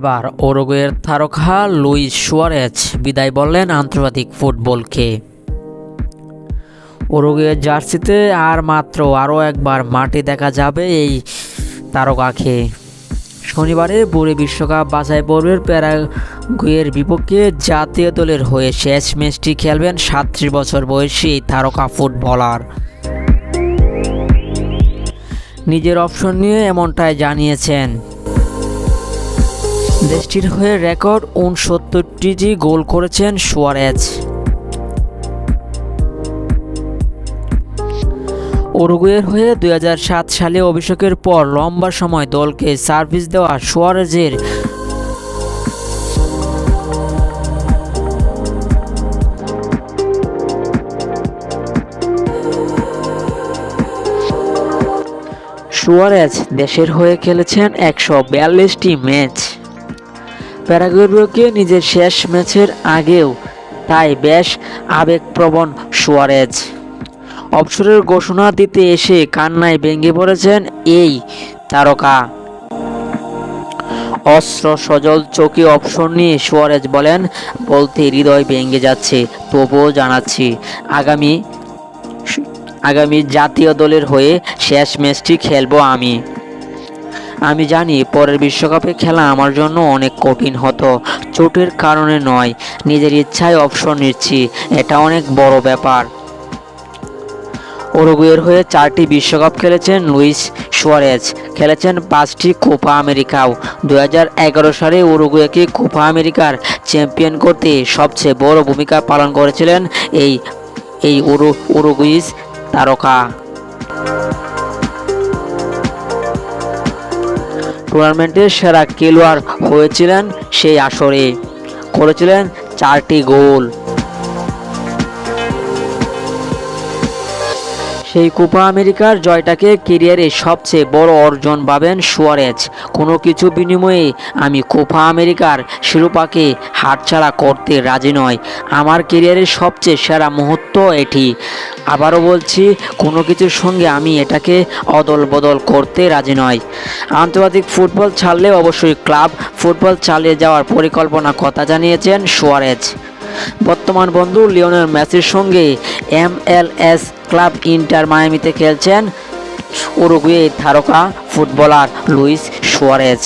এবার ওরুগুয়ের তারকা Luis Suarez বিদায় বললেন আন্তর্জাতিক ফুটবলকে। ওরুগুয়ের জার্সিতে আর মাত্র আরও একবার মাঠে দেখা যাবে এই তারকাকে। শনিবারে বুড়ি বিশ্বকাপ বাছাই পর্বের প্যারাগুয়ের বিপক্ষে জাতীয় দলের হয়ে শেষ ম্যাচটি খেলবেন সাতত্রিশ বছর বয়সী এই তারকা ফুটবলার। নিজের অপশন নিয়ে এমনটাই জানিয়েছেন দেশটির হয়ে রেকর্ড উনসত্তরটি গোল করেছেন সুয়ারেজ। উরুগুয়ের হয়ে দুই হাজার সাত সালে অভিষেকের পর লম্বা সময় দলকে সার্ভিস দেওয়া সুয়ারেজের সুয়ারেজ দেশের হয়ে খেলেছেন একশো বিয়াল্লিশটি ম্যাচ। প্যারাগুয়ের বিপক্ষে নিজের শেষ ম্যাচের আগেও তাই বেশ আবেগপ্রবণ সুয়ারেজ। অবসরের ঘোষণা দিতে এসে কান্নায় ভেঙে পড়েছেন এই তারকা। অস্ত্র সজল চোখে অপশন নিয়ে সুয়ারেজ বলেন, বলতে হৃদয় ভেঙে যাচ্ছে, তবুও জানাচ্ছি, আগামী আগামী জাতীয় দলের হয়ে শেষ ম্যাচটি খেলব আমি। আমি জানি পরের বিশ্বকাপে খেলা আমার জন্য অনেক কঠিন হতো, চোটের কারণে নয়, নিজের ইচ্ছায় অপশন নিচ্ছি, এটা অনেক বড় ব্যাপার। উরুগুয়ের হয়ে চারটি বিশ্বকাপ খেলেছেন লুইস সুয়ারেজ, খেলেছেন পাঁচটি কোপা আমেরিকাও। দু এগারো সালে উরুগুয়েকে কোপা আমেরিকার চ্যাম্পিয়ন করতে সবচেয়ে বড় ভূমিকা পালন করেছিলেন এই এই উরু উরুগুইস তারকা। টুর্নামেন্টের সেরা খেলোয়াড় হয়েছিলেন সেই আসরে। করেছিলেন চারটি গোল। সেই কোপা আমেরিকার জয়টাকে কেরিয়ারে সবচেয়ে বড় অর্জন পাবেন সুয়ারেজ। কোনো কিছু বিনিময়ে আমি কোপা আমেরিকার শিরোপাকে হাতছাড়া করতে রাজি নয় আমার কেরিয়ারের সবচেয়ে সেরা মুহূর্ত এটি। আবারও বলছি, কোনো কিছুর সঙ্গে আমি এটাকে অদল বদল করতে রাজি নয় আন্তর্জাতিক ফুটবল ছাড়লে অবশ্যই ক্লাব ফুটবল চালিয়ে যাওয়ার পরিকল্পনা কথা জানিয়েছেন সুয়ারেজ। বর্তমান বন্ধু লিওনেল মেসির সঙ্গে এমএলএস ক্লাব ইন্টার মায়ামিতে খেলছেন উরুগুয়ে তারকা ফুটবলার লুইস সুয়ারেজ।